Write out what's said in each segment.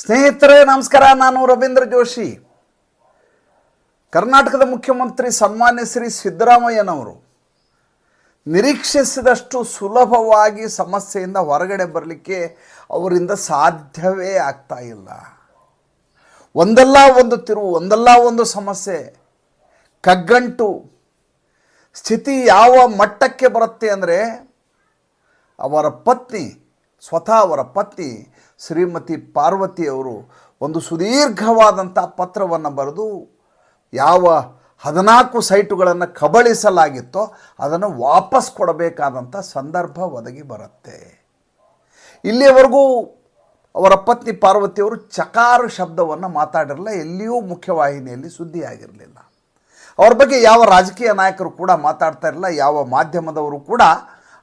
ಸ್ನೇಹಿತರೆ, ನಮಸ್ಕಾರ. ನಾನು ರವೀಂದ್ರ ಜೋಶಿ. ಕರ್ನಾಟಕದ ಮುಖ್ಯಮಂತ್ರಿ ಸನ್ಮಾನ್ಯ ಶ್ರೀ ಸಿದ್ದರಾಮಯ್ಯನವರು ನಿರೀಕ್ಷಿಸಿದಷ್ಟು ಸುಲಭವಾಗಿ ಸಮಸ್ಯೆಯಿಂದ ಹೊರಗಡೆ ಬರಲಿಕ್ಕೆ ಅವರಿಂದ ಸಾಧ್ಯವೇ ಆಗ್ತಾ ಇಲ್ಲ. ಒಂದಲ್ಲ ಒಂದು ತಿರುವು, ಒಂದಲ್ಲ ಒಂದು ಸಮಸ್ಯೆ, ಕಗ್ಗಂಟು. ಸ್ಥಿತಿ ಯಾವ ಮಟ್ಟಕ್ಕೆ ಬರುತ್ತೆ ಅಂದರೆ ಅವರ ಪತ್ನಿ, ಸ್ವತಃ ಅವರ ಪತ್ನಿ ಶ್ರೀಮತಿ ಪಾರ್ವತಿಯವರು ಒಂದು ಸುದೀರ್ಘವಾದಂಥ ಪತ್ರವನ್ನು ಬರೆದು ಯಾವ ಹದಿನಾಲ್ಕು ಸೈಟುಗಳನ್ನು ಕಬಳಿಸಲಾಗಿತ್ತೋ ಅದನ್ನು ವಾಪಸ್ ಕೊಡಬೇಕಾದಂಥ ಸಂದರ್ಭ ಒದಗಿ ಬರುತ್ತೆ. ಇಲ್ಲಿಯವರೆಗೂ ಅವರ ಪತ್ನಿ ಪಾರ್ವತಿಯವರು ಚಕಾರ ಶಬ್ದವನ್ನು ಮಾತಾಡಿರಲಿಲ್ಲ ಎಲ್ಲಿಯೂ ಮುಖ್ಯವಾಹಿನಿಯಲ್ಲಿ ಸುದ್ದಿಯಾಗಿರಲಿಲ್ಲ. ಅವ್ರ ಬಗ್ಗೆ ಯಾವ ರಾಜಕೀಯ ನಾಯಕರು ಕೂಡ ಮಾತಾಡ್ತಾ ಇರಲಿಲ್ಲ ಯಾವ ಮಾಧ್ಯಮದವರು ಕೂಡ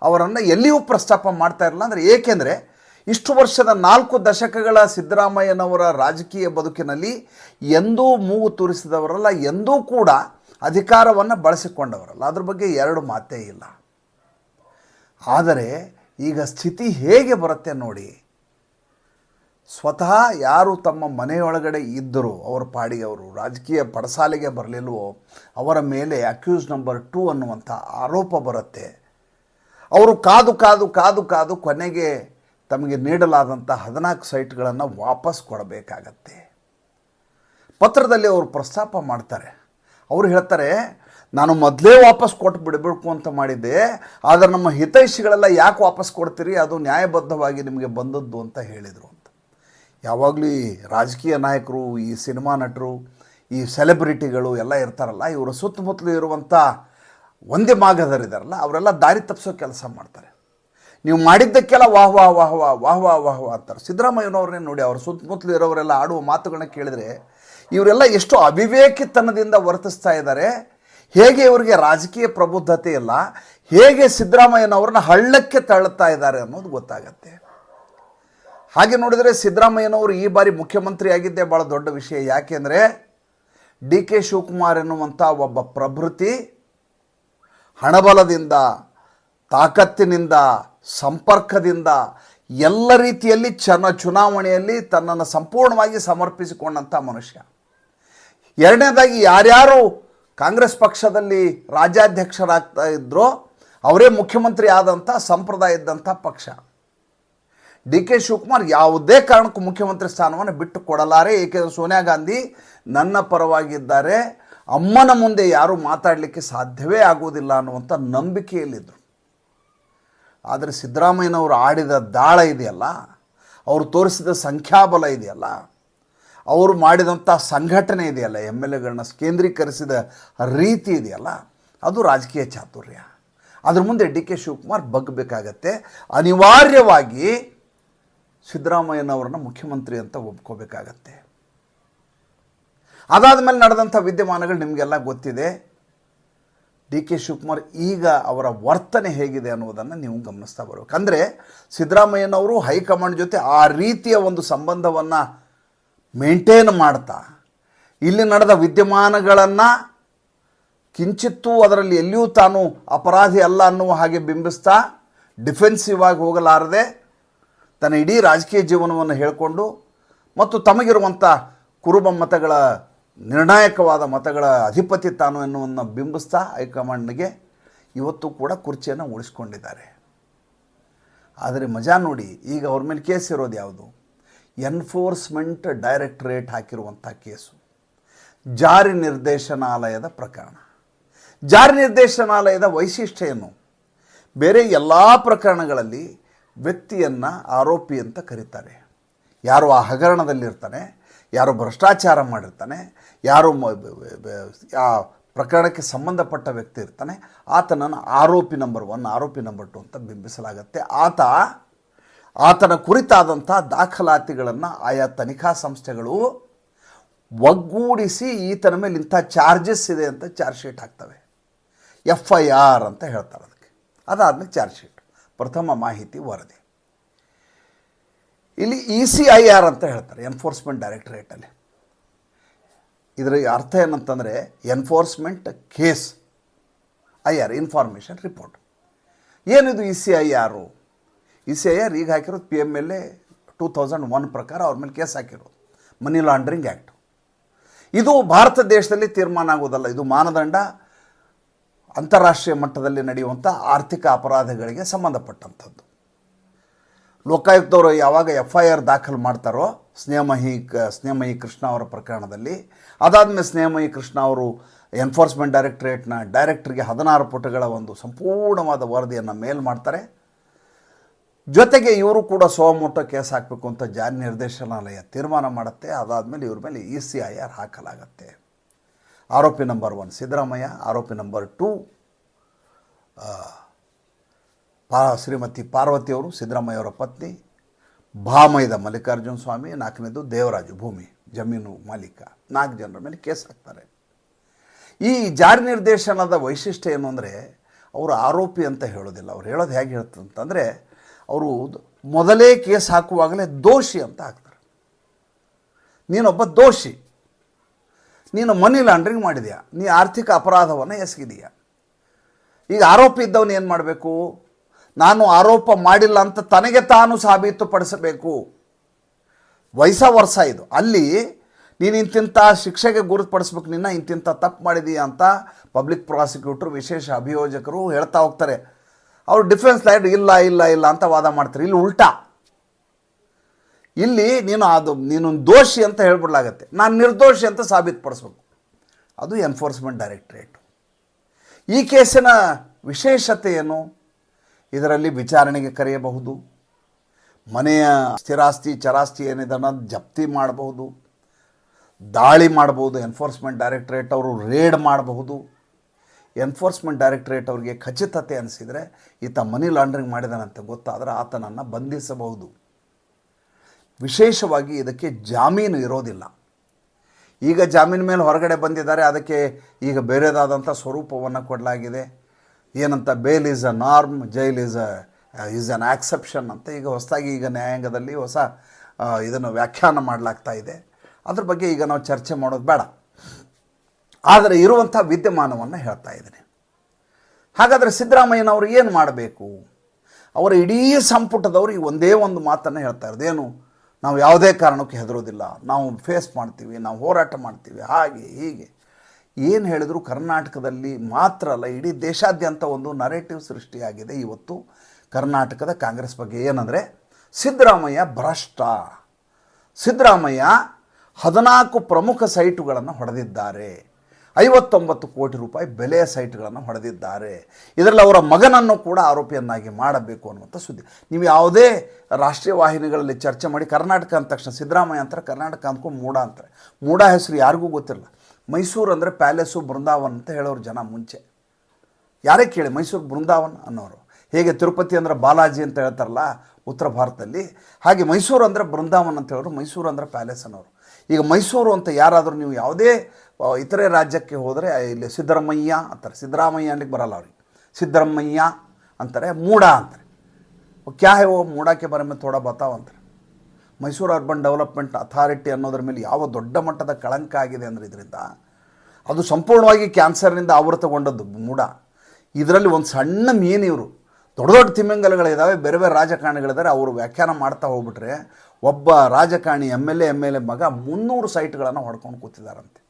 ಅವರನ್ನು ಎಲ್ಲಿಯೂ ಪ್ರಸ್ತಾಪ ಮಾಡ್ತಾ ಇರಲಿಲ್ಲ ಅಂದರೆ ಏಕೆಂದರೆ ಇಷ್ಟು ವರ್ಷದ ನಾಲ್ಕು ದಶಕಗಳ ಸಿದ್ದರಾಮಯ್ಯನವರ ರಾಜಕೀಯ ಬದುಕಿನಲ್ಲಿ ಎಂದೂ ಮೂಗು ತೂರಿಸಿದವರಲ್ಲ, ಎಂದೂ ಕೂಡ ಅಧಿಕಾರವನ್ನು ಬಳಸಿಕೊಂಡವರಲ್ಲ. ಅದ್ರ ಬಗ್ಗೆ ಎರಡು ಮಾತೇ ಇಲ್ಲ. ಆದರೆ ಈಗ ಸ್ಥಿತಿ ಹೇಗೆ ಬರುತ್ತೆ ನೋಡಿ, ಸ್ವತಃ ಯಾರು ತಮ್ಮ ಮನೆಯೊಳಗಡೆ ಇದ್ದರೂ ಅವರ ಪಾಡಿಗೆ ಅವರು ರಾಜಕೀಯ ಪಡಸಾಲೆಗೆ ಬರಲಿಲ್ವೋ, ಅವರ ಮೇಲೆ ಅಕ್ಯೂಸ್ ನಂಬರ್ ಟೂ ಅನ್ನುವಂಥ ಆರೋಪ ಬರುತ್ತೆ. ಅವರು ಕಾದು ಕಾದು ಕಾದು ಕಾದು ಕೊನೆಗೆ ತಮಗೆ ನೀಡಲಾದಂಥ ಹದಿನಾಲ್ಕು ಸೈಟ್ಗಳನ್ನು ವಾಪಸ್ ಕೊಡಬೇಕಾಗತ್ತೆ. ಪತ್ರದಲ್ಲಿ ಅವರು ಪ್ರಸ್ತಾಪ ಮಾಡ್ತಾರೆ. ಅವರು ಹೇಳ್ತಾರೆ, ನಾನು ಮೊದಲೇ ವಾಪಸ್ ಕೊಟ್ಟು ಬಿಡಬೇಕು ಅಂತ ಮಾಡಿದ್ದೆ, ಆದರೆ ನಮ್ಮ ಹಿತೈಷಿಗಳೆಲ್ಲ ಯಾಕೆ ವಾಪಸ್ ಕೊಡ್ತೀರಿ, ಅದು ನ್ಯಾಯಬದ್ಧವಾಗಿ ನಿಮಗೆ ಬಂದದ್ದು ಅಂತ ಹೇಳಿದರು ಅಂತ. ಯಾವಾಗಲೂ ರಾಜಕೀಯ ನಾಯಕರು, ಈ ಸಿನಿಮಾ ನಟರು, ಈ ಸೆಲೆಬ್ರಿಟಿಗಳು ಎಲ್ಲ ಇರ್ತಾರಲ್ಲ, ಇವರ ಸುತ್ತಮುತ್ತಲು ಇರುವಂಥ ಒಂದೇ ಮಾಗದರಿದಾರಲ್ಲ ಅವರೆಲ್ಲ ದಾರಿ ತಪ್ಪಿಸೋ ಕೆಲಸ ಮಾಡ್ತಾರೆ. ನೀವು ಮಾಡಿದ್ದಕ್ಕೆಲ್ಲ ವಾಹ್ ವಾಹ್ ವಾಹ್ ವಾಹ್ ವಾಹ್ ವಾಹ್ ವಾಹ್ ವಾಹ್ ಅಂತಾರೆ. ಸಿದ್ದರಾಮಯ್ಯನವ್ರನ್ನೇ ನೋಡಿ, ಅವ್ರ ಸುತ್ತಮುತ್ತಲು ಇರೋರೆಲ್ಲ ಆಡುವ ಮಾತುಗಳನ್ನ ಕೇಳಿದರೆ ಇವರೆಲ್ಲ ಎಷ್ಟು ಅವಿವೇಕಿತನದಿಂದ ವರ್ತಿಸ್ತಾ ಇದ್ದಾರೆ. ಹೇಗೆ ಇವರಿಗೆ ರಾಜಕೀಯ ಪ್ರಬುದ್ಧತೆ ಇಲ್ಲ, ಹೇಗೆ ಸಿದ್ದರಾಮಯ್ಯನವ್ರನ್ನ ಹಳ್ಳಕ್ಕೆ ತಳ್ಳುತ್ತಾ ಇದ್ದಾರೆ ಅನ್ನೋದು ಗೊತ್ತಾಗತ್ತೆ. ಹಾಗೆ ನೋಡಿದರೆ ಸಿದ್ದರಾಮಯ್ಯನವರು ಈ ಬಾರಿ ಮುಖ್ಯಮಂತ್ರಿ ಆಗಿದ್ದೇ ಭಾಳ ದೊಡ್ಡ ವಿಷಯ. ಯಾಕೆಂದರೆ ಡಿ ಕೆ ಶಿವಕುಮಾರ್ ಎನ್ನುವಂಥ ಒಬ್ಬ ಪ್ರಭೃತಿ ಹಣಬಲದಿಂದ, ತಾಕತ್ತಿನಿಂದ ಸಂಪರ್ಕದಿಂದ ಎಲ್ಲ ರೀತಿಯಲ್ಲಿ ಚನ ಚುನಾವಣೆಯಲ್ಲಿ ತನ್ನನ್ನು ಸಂಪೂರ್ಣವಾಗಿ ಸಮರ್ಪಿಸಿಕೊಂಡಂಥ ಮನುಷ್ಯ. ಎರಡನೇದಾಗಿ ಯಾರ್ಯಾರು ಕಾಂಗ್ರೆಸ್ ಪಕ್ಷದಲ್ಲಿ ರಾಜ್ಯಾಧ್ಯಕ್ಷರಾಗ್ತಾ ಇದ್ದರೋ ಅವರೇ ಮುಖ್ಯಮಂತ್ರಿ ಆದಂಥ ಸಂಪ್ರದಾಯ ಇದ್ದಂಥ ಪಕ್ಷ. ಡಿ ಕೆ ಶಿವಕುಮಾರ್ ಯಾವುದೇ ಕಾರಣಕ್ಕೂ ಮುಖ್ಯಮಂತ್ರಿ ಸ್ಥಾನವನ್ನು ಬಿಟ್ಟು ಕೊಡಲಾರೆ ಏಕೆಂದರೆ ಸೋನಿಯಾ ಗಾಂಧಿ ನನ್ನ ಪರವಾಗಿದ್ದಾರೆ, ಅಮ್ಮನ ಮುಂದೆ ಯಾರೂ ಮಾತಾಡಲಿಕ್ಕೆ ಸಾಧ್ಯವೇ ಆಗುವುದಿಲ್ಲ ಅನ್ನುವಂಥ ನಂಬಿಕೆಯಲ್ಲಿದ್ದರು ಆದರೆ ಸಿದ್ದರಾಮಯ್ಯನವರು ಆಡಿದ ದಾಳ ಇದೆಯಲ್ಲ, ಅವರು ತೋರಿಸಿದ ಸಂಖ್ಯಾಬಲ ಇದೆಯಲ್ಲ, ಅವರು ಮಾಡಿದಂಥ ಸಂಘಟನೆ ಇದೆಯಲ್ಲ ಎಂ ಎಲ್ ಎಗಳನ್ನ ಕೇಂದ್ರೀಕರಿಸಿದ ರೀತಿ ಇದೆಯಲ್ಲ, ಅದು ರಾಜಕೀಯ ಚಾತುರ್ಯ. ಅದ್ರ ಮುಂದೆ ಡಿ ಕೆ ಶಿವಕುಮಾರ್ ಬಗ್ಗಬೇಕಾಗತ್ತೆ. ಅನಿವಾರ್ಯವಾಗಿ ಸಿದ್ದರಾಮಯ್ಯನವ್ರನ್ನ ಮುಖ್ಯಮಂತ್ರಿ ಅಂತ ಒಪ್ಕೋಬೇಕಾಗತ್ತೆ. ಅದಾದ ಮೇಲೆ ನಡೆದಂಥ ವಿದ್ಯಮಾನಗಳು ನಿಮಗೆಲ್ಲ ಗೊತ್ತಿದೆ. ಡಿ ಕೆ ಶಿವಕುಮಾರ್ ಈಗ ಅವರ ವರ್ತನೆ ಹೇಗಿದೆ ಅನ್ನೋದನ್ನು ನೀವು ಗಮನಿಸ್ತಾ ಬರಬೇಕು. ಅಂದರೆ ಸಿದ್ದರಾಮಯ್ಯನವರು ಹೈಕಮಾಂಡ್ ಜೊತೆ ಆ ರೀತಿಯ ಒಂದು ಸಂಬಂಧವನ್ನು ಮೇಂಟೈನ್ ಮಾಡ್ತಾ, ಇಲ್ಲಿ ನಡೆದ ವಿದ್ಯಮಾನಗಳನ್ನು ಕಿಂಚಿತ್ತೂ ಅದರಲ್ಲಿ ಎಲ್ಲಿಯೂ ತಾನು ಅಪರಾಧಿ ಅಲ್ಲ ಅನ್ನುವ ಹಾಗೆ ಬಿಂಬಿಸ್ತಾ, ಡಿಫೆನ್ಸಿವ್ ಆಗಿ ಹೋಗಲಾರದೆ ತನ್ನ ಇಡೀ ರಾಜಕೀಯ ಜೀವನವನ್ನು ಹೇಳಿಕೊಂಡು ಮತ್ತು ತಮಗಿರುವಂಥ ಕುರುಬ ಮತಗಳ ನಿರ್ಣಾಯಕವಾದ ಮತಗಳ ಅಧಿಪತಿ ತಾನು ಎನ್ನುವನ್ನು ಬಿಂಬಿಸ್ತಾ ಹೈಕಮಾಂಡ್ಗೆ ಇವತ್ತು ಕೂಡ ಕುರ್ಚಿಯನ್ನು ಉಳಿಸ್ಕೊಂಡಿದ್ದಾರೆ ಆದರೆ ಮಜಾ ನೋಡಿ, ಈಗ ಅವ್ರ ಮೇಲೆ ಕೇಸ್ ಇರೋದು ಯಾವುದು? ಎನ್ಫೋರ್ಸ್ಮೆಂಟ್ ಡೈರೆಕ್ಟರೇಟ್ ಹಾಕಿರುವಂಥ ಕೇಸು. ಜಾರಿ ನಿರ್ದೇಶನಾಲಯದ ಪ್ರಕರಣ. ಜಾರಿ ನಿರ್ದೇಶನಾಲಯದ ವೈಶಿಷ್ಟ್ಯ ಏನು? ಬೇರೆ ಎಲ್ಲ ಪ್ರಕರಣಗಳಲ್ಲಿ ವ್ಯಕ್ತಿಯನ್ನು ಆರೋಪಿ ಅಂತ ಕರೀತಾರೆ. ಯಾರು ಆ ಹಗರಣದಲ್ಲಿರ್ತಾನೆ, ಯಾರು ಭ್ರಷ್ಟಾಚಾರ ಮಾಡಿರ್ತಾನೆ ಯಾರು ಆ ಪ್ರಕರಣಕ್ಕೆ ಸಂಬಂಧಪಟ್ಟ ವ್ಯಕ್ತಿ ಇರ್ತಾನೆ, ಆತನನ್ನು ಆರೋಪಿ ನಂಬರ್ ಒನ್ ಆರೋಪಿ ನಂಬರ್ ಟು ಅಂತ ಬಿಂಬಿಸಲಾಗತ್ತೆ. ಆತ, ಆತನ ಕುರಿತಾದಂಥ ದಾಖಲಾತಿಗಳನ್ನು ಆಯಾ ತನಿಖಾ ಸಂಸ್ಥೆಗಳು ಒಗ್ಗೂಡಿಸಿ ಈತನ ಮೇಲೆ ಇಂಥ ಚಾರ್ಜಸ್ ಇದೆ ಅಂತ ಚಾರ್ಜ್ ಶೀಟ್ ಹಾಕ್ತವೆ. ಎಫ್ ಐ ಆರ್ ಅಂತ ಹೇಳ್ತಾರೆ ಅದಕ್ಕೆ. ಅದಾದಮೇಲೆ ಚಾರ್ಜ್ ಶೀಟ್ ಪ್ರಥಮ ಮಾಹಿತಿ ವರದಿ. ಇಲ್ಲಿ ಇ ಸಿ ಐ ಆರ್ ಅಂತ ಹೇಳ್ತಾರೆ ಎನ್ಫೋರ್ಸ್ಮೆಂಟ್ ಡೈರೆಕ್ಟರೇಟಲ್ಲಿ ಇದರ ಅರ್ಥ ಏನಂತಂದರೆ enforcement case I R information report ಏನಿದು E C I R E C I R ಈಗ ಹಾಕಿರೋದು P M L A two thousand one ಪ್ರಕಾರ ಅವ್ರ ಮೇಲೆ ಕೇಸ್ ಹಾಕಿರೋದು. ಮನಿ ಲಾಂಡ್ರಿಂಗ್ ಆ್ಯಕ್ಟ್ ಇದು ಭಾರತ ದೇಶದಲ್ಲಿ ತೀರ್ಮಾನ ಆಗೋದಲ್ಲ, ಇದು ಮಾನದಂಡ ಅಂತಾರಾಷ್ಟ್ರೀಯ ಮಟ್ಟದಲ್ಲಿ ನಡೆಯುವಂಥ ಆರ್ಥಿಕ ಅಪರಾಧಗಳಿಗೆ ಸಂಬಂಧಪಟ್ಟಂಥದ್ದು. ಲೋಕಾಯುಕ್ತವರು ಯಾವಾಗ ಎಫ್ ಐ ಆರ್ ದಾಖಲು ಮಾಡ್ತಾರೋ ಸ್ನೇಹಮಹಿ ಸ್ನೇಹಮಯಿ ಕೃಷ್ಣ ಅವರ ಪ್ರಕರಣದಲ್ಲಿ. ಅದಾದಮೇಲೆ ಸ್ನೇಹಮಯಿ ಕೃಷ್ಣ ಅವರು ಎನ್ಫೋರ್ಸ್ಮೆಂಟ್ ಡೈರೆಕ್ಟರೇಟ್ನ ಡೈರೆಕ್ಟ್ರಿಗೆ ಹದಿನಾರು ಪುಟಗಳ ಒಂದು ಸಂಪೂರ್ಣವಾದ ವರದಿಯನ್ನು ಮೇಲ್ ಮಾಡ್ತಾರೆ. ಜೊತೆಗೆ ಇವರು ಕೂಡ ಸೋಮೋಟ ಕೇಸ್ ಹಾಕಬೇಕು ಅಂತ ಜಾರಿ ನಿರ್ದೇಶನಾಲಯ ತೀರ್ಮಾನ ಮಾಡುತ್ತೆ. ಅದಾದಮೇಲೆ ಇವ್ರ ಮೇಲೆ ಇ ಸಿ ಐ ಆರ್ ಹಾಕಲಾಗತ್ತೆ. ಆರೋಪಿ ನಂಬರ್ ಒನ್ ಸಿದ್ದರಾಮಯ್ಯ, ಆರೋಪಿ ನಂಬರ್ ಟೂ ಪಾ, ಶ್ರೀಮತಿ ಪಾರ್ವತಿಯವರು ಸಿದ್ದರಾಮಯ್ಯವರ ಪತ್ನಿ ಭಾಮೈದ ಮಲ್ಲಿಕಾರ್ಜುನ ಸ್ವಾಮಿ, ನಾಲ್ಕನೇದು ದೇವರಾಜು ಭೂಮಿ, ಜಮೀನು ಮಾಲೀಕ. ನಾಲ್ಕು ಜನರ ಮೇಲೆ ಕೇಸ್ ಹಾಕ್ತಾರೆ. ಈ ಜಾರಿ ನಿರ್ದೇಶನದ ವೈಶಿಷ್ಟ್ಯ ಏನು ಅಂದರೆ, ಅವರು ಆರೋಪಿ ಅಂತ ಹೇಳೋದಿಲ್ಲ. ಅವ್ರು ಹೇಳೋದು ಹೇಗೆ ಹೇಳ್ತಂತಂದರೆ ಅವರು ಮೊದಲೇ ಕೇಸ್ ಹಾಕುವಾಗಲೇ ದೋಷಿ ಅಂತ ಹಾಕ್ತಾರೆ. ನೀನೊಬ್ಬ ದೋಷಿ. ನೀನು ಮನಿ ಲಾಂಡ್ರಿಂಗ್ ಮಾಡಿದೆಯಾ? ನೀ ಆರ್ಥಿಕ ಅಪರಾಧವನ್ನು ಎಸಗಿದೀಯ? ಈಗ ಆರೋಪಿ ಇದ್ದವನು ಏನು ಮಾಡಬೇಕು? ನಾನು ಆರೋಪ ಮಾಡಿಲ್ಲ ಅಂತ ತನಗೆ ತಾನು ಸಾಬೀತುಪಡಿಸಬೇಕು. ವಯಸ್ಸ ವರ್ಷ ಇದು. ಅಲ್ಲಿ ನೀನು ಇಂತಿಂಥ ಶಿಕ್ಷೆಗೆ ಗುರುತುಪಡಿಸ್ಬೇಕು, ನಿನ್ನ ಇಂತಿಂಥ ತಪ್ಪು ಮಾಡಿದೀಯ ಅಂತ ಪಬ್ಲಿಕ್ ಪ್ರಾಸಿಕ್ಯೂಟರ್ ವಿಶೇಷ ಅಭಿಯೋಜಕರು ಹೇಳ್ತಾ ಹೋಗ್ತಾರೆ. ಅವರು ಡಿಫೆನ್ಸ್ ಲೈಟ್ ಇಲ್ಲ ಇಲ್ಲ ಇಲ್ಲ ಅಂತ ವಾದ ಮಾಡ್ತಾರೆ. ಇಲ್ಲಿ ಉಲ್ಟಾ. ಇಲ್ಲಿ ನೀನು ಅದು ನೀನು ದೋಷಿ ಅಂತ ಹೇಳ್ಬಿಡ್ಲಾಗತ್ತೆ. ನಾನು ನಿರ್ದೋಷಿ ಅಂತ ಸಾಬೀತುಪಡಿಸ್ಬೇಕು. ಅದು ಎನ್ಫೋರ್ಸ್ಮೆಂಟ್ ಡೈರೆಕ್ಟ್ರೇಟು ಈ ಕೇಸಿನ ವಿಶೇಷತೆ ಏನು? ಇದರಲ್ಲಿ ವಿಚಾರಣೆಗೆ ಕರೆಯಬಹುದು. ಮನೆಯ ಸ್ಥಿರಾಸ್ತಿ, ಚರಾಸ್ತಿ ಏನಿದೆ ಜಪ್ತಿ ಮಾಡಬಹುದು. ದಾಳಿ ಮಾಡಬಹುದು. ಎನ್ಫೋರ್ಸ್ಮೆಂಟ್ ಡೈರೆಕ್ಟ್ರೇಟ್ ಅವರು ರೇಡ್ ಮಾಡಬಹುದು. ಎನ್ಫೋರ್ಸ್ಮೆಂಟ್ ಡೈರೆಕ್ಟ್ರೇಟ್ ಅವರಿಗೆ ಖಚಿತತೆ ಅನಿಸಿದರೆ ಈತ ಮನಿ ಲಾಂಡ್ರಿಂಗ್ ಮಾಡಿದಾನಂತ ಗೊತ್ತಾದರೆ ಆತನನ್ನು ಬಂಧಿಸಬಹುದು. ವಿಶೇಷವಾಗಿ ಇದಕ್ಕೆ ಜಾಮೀನು ಇರೋದಿಲ್ಲ. ಈಗ ಜಾಮೀನು ಮೇಲೆ ಹೊರಗಡೆ ಬಂದಿದ್ದಾರೆ, ಅದಕ್ಕೆ ಈಗ ಬೇರೆದಾದಂಥ ಸ್ವರೂಪವನ್ನು ಕೊಡಲಾಗಿದೆ. ಏನಂತ bail is a norm jail is a is an exception ಅಂತ ಈಗ ಹೊಸದಾಗಿ ಈಗ ನ್ಯಾಯಾಂಗದಲ್ಲಿ ಹೊಸ ಇದನ್ನು ವ್ಯಾಖ್ಯಾನ ಮಾಡಲಾಗ್ತಾ ಇದೆ. ಅದ್ರ ಬಗ್ಗೆ ಈಗ ನಾವು ಚರ್ಚೆ ಮಾಡೋದು ಬೇಡ. ಆದರೆ ಇರುವಂಥ ವಿದ್ಯಮಾನವನ್ನು ಹೇಳ್ತಾ ಇದ್ದೀನಿ. ಹಾಗಾದರೆ ಸಿದ್ದರಾಮಯ್ಯನವರು ಏನು ಮಾಡಬೇಕು? ಅವರ ಇಡೀ ಸಂಪುಟದವರು ಈ ಒಂದೇ ಒಂದು ಮಾತನ್ನು ಹೇಳ್ತಾ ಇರೋದು. ಏನು? ನಾವು ಯಾವುದೇ ಕಾರಣಕ್ಕೆ ಹೆದರೋದಿಲ್ಲ. ನಾವು ಫೇಸ್ ಮಾಡ್ತೀವಿ, ನಾವು ಹೋರಾಟ ಮಾಡ್ತೀವಿ. ಹಾಗೆ, ಹೀಗೆ. ಏನು ಹೇಳಿದ್ರು ಕರ್ನಾಟಕದಲ್ಲಿ ಮಾತ್ರ ಅಲ್ಲ, ಇಡೀ ದೇಶಾದ್ಯಂತ ಒಂದು ನರೇಟಿವ್ ಸೃಷ್ಟಿಯಾಗಿದೆ ಇವತ್ತು. ಕರ್ನಾಟಕದ ಕಾಂಗ್ರೆಸ್ ಬಗ್ಗೆ ಏನಂದರೆ, ಸಿದ್ದರಾಮಯ್ಯ ಭ್ರಷ್ಟ. ಸಿದ್ದರಾಮಯ್ಯ ಹದಿನಾಲ್ಕು ಪ್ರಮುಖ ಸೈಟುಗಳನ್ನು ಹೊಡೆದಿದ್ದಾರೆ. ಐವತ್ತೊಂಬತ್ತು ಕೋಟಿ ರೂಪಾಯಿ ಬೆಲೆಯ ಸೈಟ್ಗಳನ್ನು ಹೊಡೆದಿದ್ದಾರೆ. ಇದರಲ್ಲಿ ಅವರ ಮಗನನ್ನು ಕೂಡ ಆರೋಪಿಯನ್ನಾಗಿ ಮಾಡಬೇಕು ಅನ್ನುವಂಥ ಸುದ್ದಿ. ನೀವು ಯಾವುದೇ ರಾಷ್ಟ್ರೀಯ ವಾಹಿನಿಗಳಲ್ಲಿ ಚರ್ಚೆ ಮಾಡಿ ಕರ್ನಾಟಕ ಅಂದ ತಕ್ಷಣ ಸಿದ್ದರಾಮಯ್ಯ ಅಂತಾರೆ, ಕರ್ನಾಟಕ ಅಂದ್ಕೊಂಡು ಮೂಡ ಅಂತಾರೆ. ಮೂಡ ಹೆಸರು ಯಾರಿಗೂ ಗೊತ್ತಿರಲ್ಲ. ಮೈಸೂರು ಅಂದರೆ ಪ್ಯಾಲೇಸು ಬೃಂದಾವನ್ ಅಂತ ಹೇಳೋರು ಜನ ಮುಂಚೆ. ಯಾರೇ ಕೇಳಿ ಮೈಸೂರು ಬೃಂದಾವನ್ ಅನ್ನೋರು. ಹೇಗೆ ತಿರುಪತಿ ಅಂದರೆ ಬಾಲಾಜಿ ಅಂತ ಹೇಳ್ತಾರಲ್ಲ ಉತ್ತರ ಭಾರತದಲ್ಲಿ. ಹಾಗೆ ಮೈಸೂರು ಅಂದರೆ ಬೃಂದಾವನ್ ಅಂತ ಹೇಳೋರು, ಮೈಸೂರು ಅಂದರೆ ಪ್ಯಾಲೇಸ್ ಅನ್ನೋರು. ಈಗ ಮೈಸೂರು ಅಂತ ಯಾರಾದರೂ ನೀವು ಯಾವುದೇ ಇತರೆ ರಾಜ್ಯಕ್ಕೆ ಹೋದರೆ ಇಲ್ಲಿ ಸಿದ್ದರಾಮಯ್ಯ ಅಂತಾರೆ. ಸಿದ್ದರಾಮಯ್ಯ ಅನ್ಲಿಕ್ಕೆ ಬರಲ್ಲ ಅವ್ರಿಗೆ. ಸಿದ್ದರಾಮಯ್ಯ ಅಂತಾರೆ ಮೂಡ ಅಂತಾರೆ. ಕ್ಯಾ ಹೇ ಓ ಮೂಡಕ್ಕೆ ಬರ ಮೇಲೆ ಥೋಡಾ ಬತಾವ್ ಅಂತಾರೆ. ಮೈಸೂರು ಅರ್ಬನ್ ಡೆವಲಪ್ಮೆಂಟ್ ಅಥಾರಿಟಿ ಅನ್ನೋದ್ರ ಮೇಲೆ ಯಾವ ದೊಡ್ಡ ಮಟ್ಟದ ಕಳಂಕ ಆಗಿದೆ ಅಂದರೆ ಇದರಿಂದ ಅದು ಸಂಪೂರ್ಣವಾಗಿ ಕ್ಯಾನ್ಸರ್ನಿಂದ ಆವೃತಗೊಂಡದ್ದು ಮೂಡ. ಇದರಲ್ಲಿ ಒಂದು ಸಣ್ಣ ಮೀನು ಇವರು. ದೊಡ್ಡ ದೊಡ್ಡ ತಿಮ್ಮಂಗಲಗಳಿದ್ದಾವೆ ಬೇರೆ ಬೇರೆ ರಾಜಕಾರಣಿಗಳಿದ್ದಾರೆ ಅವರು ವ್ಯಾಖ್ಯಾನ ಮಾಡ್ತಾ ಹೋಗ್ಬಿಟ್ರೆ ಒಬ್ಬ ರಾಜಕಾರಣಿ M L A M L A ಮಗ ಮುನ್ನೂರು ಸೈಟ್ಗಳನ್ನು ಹೊಡ್ಕೊಂಡು ಕೂತಿದ್ದಾರಂತೆ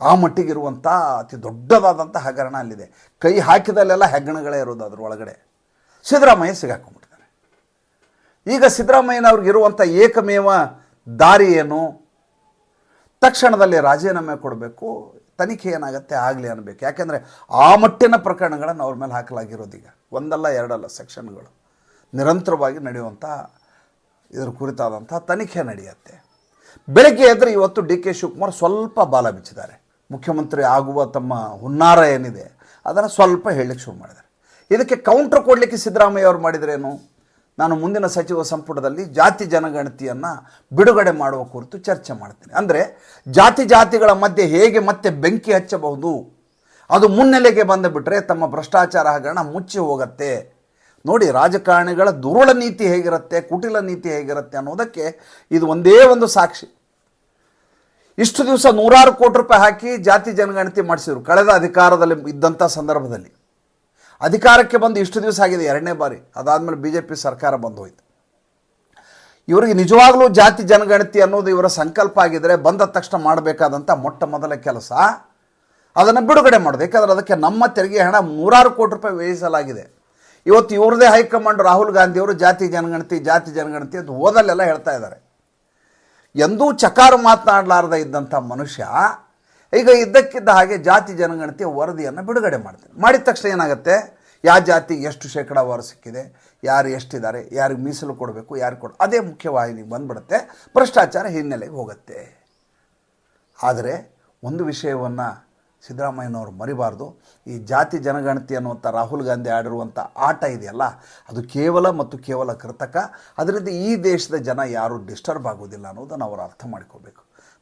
ಆ ಮಟ್ಟಿಗಿರುವಂಥ ಅತಿ ದೊಡ್ಡದಾದಂಥ ಹಗರಣ ಅಲ್ಲಿದೆ. ಕೈ ಹಾಕಿದಲ್ಲೆಲ್ಲ ಹೆಗ್ಗಣಗಳೇ ಇರೋದು ಅದ್ರ ಒಳಗಡೆ ಸಿದ್ದರಾಮಯ್ಯ ಸಿಗಾಕೊಂಡ್ಬಿಟ್ಟಿದ್ದಾರೆ ಈಗ ಸಿದ್ದರಾಮಯ್ಯನವ್ರಿಗಿರುವಂಥ ಏಕಮೇವ ದಾರಿ ಏನು? ತಕ್ಷಣದಲ್ಲಿ ರಾಜೀನಾಮೆ ಕೊಡಬೇಕು, ತನಿಖೆ ಏನಾಗುತ್ತೆ ಆಗಲಿ ಅನ್ನಬೇಕು ಯಾಕೆಂದರೆ ಆ ಮಟ್ಟಿನ ಪ್ರಕರಣಗಳನ್ನು ಅವ್ರ ಮೇಲೆ ಹಾಕಲಾಗಿರೋದೀಗ ಒಂದಲ್ಲ, ಎರಡಲ್ಲ, ಸೆಕ್ಷನ್ಗಳು ನಿರಂತರವಾಗಿ ನಡೆಯುವಂಥ ಇದರ ಕುರಿತಾದಂಥ ತನಿಖೆ ನಡೆಯುತ್ತೆ. ಬೆಳಗ್ಗೆ ಎದ್ರೆ ಇವತ್ತು ಡಿ ಕೆ ಶಿವಕುಮಾರ್ ಸ್ವಲ್ಪ ಬಾಲ ಬಿಚ್ಚಿದ್ದಾರೆ. ಮುಖ್ಯಮಂತ್ರಿ ಆಗುವ ತಮ್ಮ ಹುನ್ನಾರ ಏನಿದೆ, ಅದನ್ನು ಸ್ವಲ್ಪ ಹೇಳಲಿಕ್ಕೆ ಶುರು ಮಾಡಿದ್ದಾರೆ. ಇದಕ್ಕೆ ಕೌಂಟರ್ ಕೊಡಲಿಕ್ಕೆ ಸಿದ್ದರಾಮಯ್ಯ ಅವರು ಮಾಡಿದ್ರೇನು? ನಾನು ಮುಂದಿನ ಸಚಿವ ಸಂಪುಟದಲ್ಲಿ ಜಾತಿ ಜನಗಣತಿಯನ್ನು ಬಿಡುಗಡೆ ಮಾಡುವ ಕುರಿತು ಚರ್ಚೆ ಮಾಡ್ತೇನೆ. ಅಂದರೆ ಜಾತಿ ಜಾತಿಗಳ ಮಧ್ಯೆ ಹೇಗೆ ಮತ್ತೆ ಬೆಂಕಿ ಹಚ್ಚಬಹುದು? ಅದು ಮುನ್ನೆಲೆಗೆ ಬಂದುಬಿಟ್ರೆ ತಮ್ಮ ಭ್ರಷ್ಟಾಚಾರ ಹಗರಣ ಮುಚ್ಚಿ ಹೋಗುತ್ತೆ. ನೋಡಿ, ರಾಜಕಾರಣಿಗಳ ದುರುಳ ನೀತಿ ಹೇಗಿರುತ್ತೆ, ಕುಟಿಲ ನೀತಿ ಹೇಗಿರುತ್ತೆ ಅನ್ನೋದಕ್ಕೆ ಇದು ಒಂದೇ ಒಂದು ಸಾಕ್ಷಿ. ಇಷ್ಟು ದಿವಸ ನೂರಾರು ಕೋಟಿ ರೂಪಾಯಿ ಹಾಕಿ ಜಾತಿ ಜನಗಣತಿ ಮಾಡಿಸಿದ್ರು. ಕಳೆದ ಅಧಿಕಾರದಲ್ಲಿ ಇದ್ದಂಥ ಸಂದರ್ಭದಲ್ಲಿ. ಅಧಿಕಾರಕ್ಕೆ ಬಂದು ಇಷ್ಟು ದಿವಸ ಆಗಿದೆ, ಎರಡನೇ ಬಾರಿ. ಅದಾದಮೇಲೆ ಬಿ ಜೆ ಪಿ ಸರ್ಕಾರ ಬಂದು ಹೋಯ್ತು. ಇವರಿಗೆ ನಿಜವಾಗ್ಲೂ ಜಾತಿ ಜನಗಣತಿ ಅನ್ನೋದು ಇವರ ಸಂಕಲ್ಪ ಆಗಿದ್ದರೆ ಬಂದ ತಕ್ಷಣ ಮಾಡಬೇಕಾದಂಥ ಮೊಟ್ಟ ಮೊದಲ ಕೆಲಸ. ಅದನ್ನು ಬಿಡುಗಡೆ ಮಾಡೋದು. ಯಾಕಂದರೆ ಅದಕ್ಕೆ ನಮ್ಮ ತೆರಿಗೆ ಹಣ ನೂರಾರು ಕೋಟಿ ರೂಪಾಯಿ ವ್ಯಯಿಸಲಾಗಿದೆ. ಇವತ್ತು ಇವ್ರದೇ ಹೈಕಮಾಂಡ್ ರಾಹುಲ್ ಗಾಂಧಿಯವರು ಜಾತಿ ಜನಗಣತಿ ಜಾತಿ ಜನಗಣತಿ ಅಂತ ಓದಲ್ಲೆಲ್ಲ ಹೇಳ್ತಾ ಇದ್ದಾರೆ. ಎಂದೂ ಚಕಾರು ಮಾತನಾಡಲಾರ್ದ ಇದ್ದಂಥ ಮನುಷ್ಯ ಈಗ ಇದ್ದಕ್ಕಿದ್ದ ಹಾಗೆ ಜಾತಿ ಜನಗಣತಿಯ ವರದಿಯನ್ನು ಬಿಡುಗಡೆ ಮಾಡ್ತಾರೆ ಮಾಡಿದ ತಕ್ಷಣ ಏನಾಗುತ್ತೆ? ಯಾವ ಜಾತಿಗೆ ಎಷ್ಟು ಶೇಕಡಾವಾರು ಸಿಕ್ಕಿದೆ? ಯಾರು ಎಷ್ಟಿದ್ದಾರೆ? ಯಾರಿಗೆ ಮೀಸಲು ಕೊಡಬೇಕು? ಯಾರು ಕೊಡ ಅದೇ ಮುಖ್ಯವಾಹಿನಿಗೆ ಬಂದ್ಬಿಡುತ್ತೆ. ಭ್ರಷ್ಟಾಚಾರ ಹಿನ್ನೆಲೆಗೆ ಹೋಗುತ್ತೆ. ಆದರೆ ಒಂದು ವಿಷಯವನ್ನು ಸಿದ್ದರಾಮಯ್ಯನವರು ಮರಿಬಾರ್ದು. ಈ ಜಾತಿ ಜನಗಣತಿ ಅನ್ನುವಂಥ ರಾಹುಲ್ ಗಾಂಧಿ ಆಡಿರುವಂಥ ಆಟ ಇದೆಯಲ್ಲ, ಅದು ಕೇವಲ ಮತ್ತು ಕೇವಲ ಕೃತಕ. ಅದರಿಂದ ಈ ದೇಶದ ಜನ ಯಾರೂ ಡಿಸ್ಟರ್ಬ್ ಆಗೋದಿಲ್ಲ ಅನ್ನೋದನ್ನು ಅವರು ಅರ್ಥ ಮಾಡ್ಕೋಬೇಕು